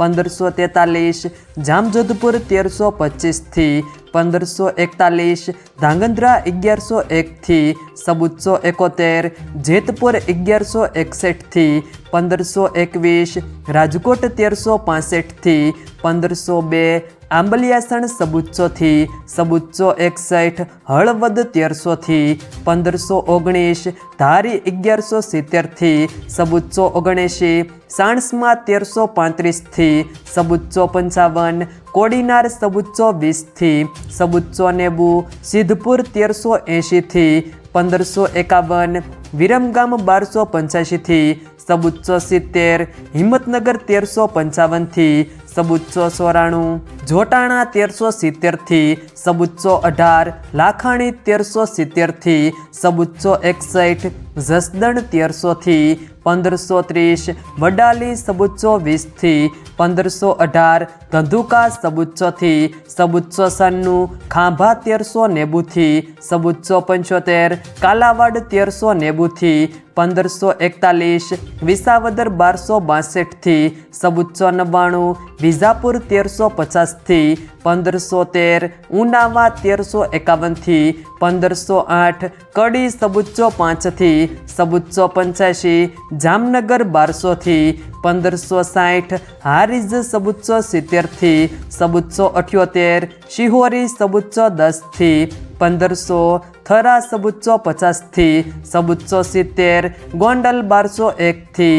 પંદરસો તેતાલીસ, જામજોધપુર તેરસો પચીસથી, પંદરસો એકતાલીસ, ધાંગધ્રા અગિયારસો એકથી સબુતસો એકોતેર, જેતપુર અગિયારસો એકસઠથી, પંદરસો એકવીસ, રાજકોટ તેરસો પાસઠથી, પંદરસો બે આંબલિયાસણ સબુચ્ચોથી સબુચ્ચો એકસઠ, હળવદ તેરસોથી પંદરસો ઓગણીસ, ધારી અગિયારસો સિત્તેરથી સબુચ્ચો ઓગણએંશી, સાણસમાં તેરસો પાંત્રીસથી સબુચ્ચો પંચાવન, કોડીનાર સબુચ્ચો વીસથી સબુચ્ચો નેબુ સિદ્ધપુર તેરસો એંશીથી પંદરસો એકાવન, વિરમગામ બારસો પંચ્યાસીથી સબુચ્ચો સિત્તેર, હિંમતનગર તેરસો પંચાવનથી સબુચ્ચો સોરાણું જોટાણા તેરસો સિત્તેરથી સબુચ્ચો અઢાર, લાખાણી તેરસો સિત્તેરથી સબુચ્ચો એકસઠ, જસદણ તેરસોથી પંદરસો ત્રીસ, વડાલી સબુચ્ચો વીસથી પંદરસો અઢાર, ધંધુકા સબુચ્ચોથી સબુચ્ચો સન્નું, ખાંભા તેરસો નેબુથી સબુચ્ચો પંચોતેર, કાલાવાડ તેરસો નેબુથી પંદરસો એકતાલીસ, વિસાવદર બારસો બાસઠથી સબુચ્ચો નવ્વાણું વિજાપુર તેરસો પચાસથી પંદરસો તેર ઉનાવા તેરસો એકાવનથી પંદરસો આઠ, કડી સબુચ્ચો પાંચથી સબુચ્ચો પંચ્યાસી જામનગર બારસોથી પંદરસો સાઠ, હારીજ સબુચ્ચો સિત્તેરથી સબુચ્ચો અઠ્યોતેર, શિહોરી સબુચ્ચો દસથી પંદરસો, થરા સબુચ્ચો પચાસથી સબુચ્ચો સિત્તેર, ગોંડલ બારસો એકથી